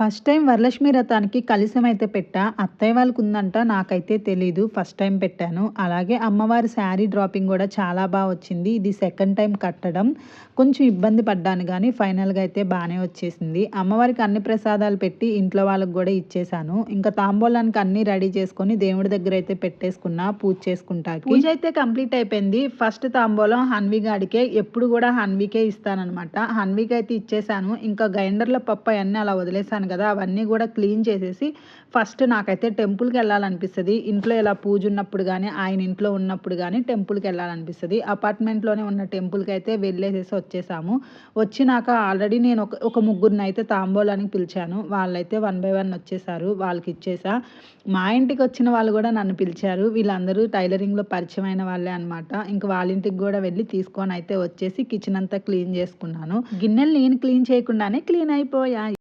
First time Varalakshmi రథానికి కలిసం అయితే పెట్టా. అత్తయ్య వాళ్ళకు ఉందంట నాకైతే తెలీదు. ఫస్ట్ టైం పెట్టాను. అలాగే అమ్మవారి శారీ డ్రాపింగ్ కూడా చాలా బాగా వచ్చింది. ఇది సెకండ్ టైం కట్టడం. కొంచెం ఇబ్బంది పడ్డాను కానీ ఫైనల్గా అయితే బాగానే వచ్చేసింది. అమ్మవారికి అన్ని ప్రసాదాలు పెట్టి ఇంట్లో వాళ్ళకి కూడా ఇచ్చేసాను. ఇంకా తాంబూలానికి అన్ని రెడీ చేసుకొని దేవుడి దగ్గర అయితే పెట్టేసుకున్నా పూజ చేసుకుంటా పూజ అయితే కంప్లీట్ అయిపోయింది. ఫస్ట్ తాంబూలం హన్వి గాడికే ఎప్పుడు కూడా హన్వికే ఇస్తానమాట హన్వికి అయితే ఇచ్చేసాను. ఇంకా గ్రైండర్లో పప్పు అన్నీ అలా వదిలేసాను కదా అవన్నీ కూడా క్లీన్ చేసేసి ఫస్ట్ నాకైతే టెంపుల్కి వెళ్ళాలనిపిస్తుంది. ఇంట్లో ఇలా పూజ ఉన్నప్పుడు కానీ ఆయన ఇంట్లో ఉన్నప్పుడు కానీ టెంపుల్కి వెళ్ళాలనిపిస్తుంది. అపార్ట్మెంట్లోనే ఉన్న టెంపుల్కి అయితే వెళ్ళేసేసి వచ్చేసాము. వచ్చినాక ఆల్రెడీ నేను ఒక ఒక ముగ్గురిని అయితే తాంబూలానికి పిలిచాను. వాళ్ళైతే వన్ బై వన్ వచ్చేసారు వాళ్ళకి ఇచ్చేసా మా ఇంటికి వచ్చిన వాళ్ళు కూడా నన్ను పిలిచారు. వీళ్ళందరూ టైలరింగ్లో పరిచయమైన వాళ్ళే అనమాట ఇంక వాళ్ళ ఇంటికి కూడా వెళ్ళి తీసుకొని అయితే వచ్చేసి కిచెన్ అంతా క్లీన్ చేసుకున్నాను. గిన్నెలు నేను క్లీన్ చేయకుండానే క్లీన్ అయిపోయాయి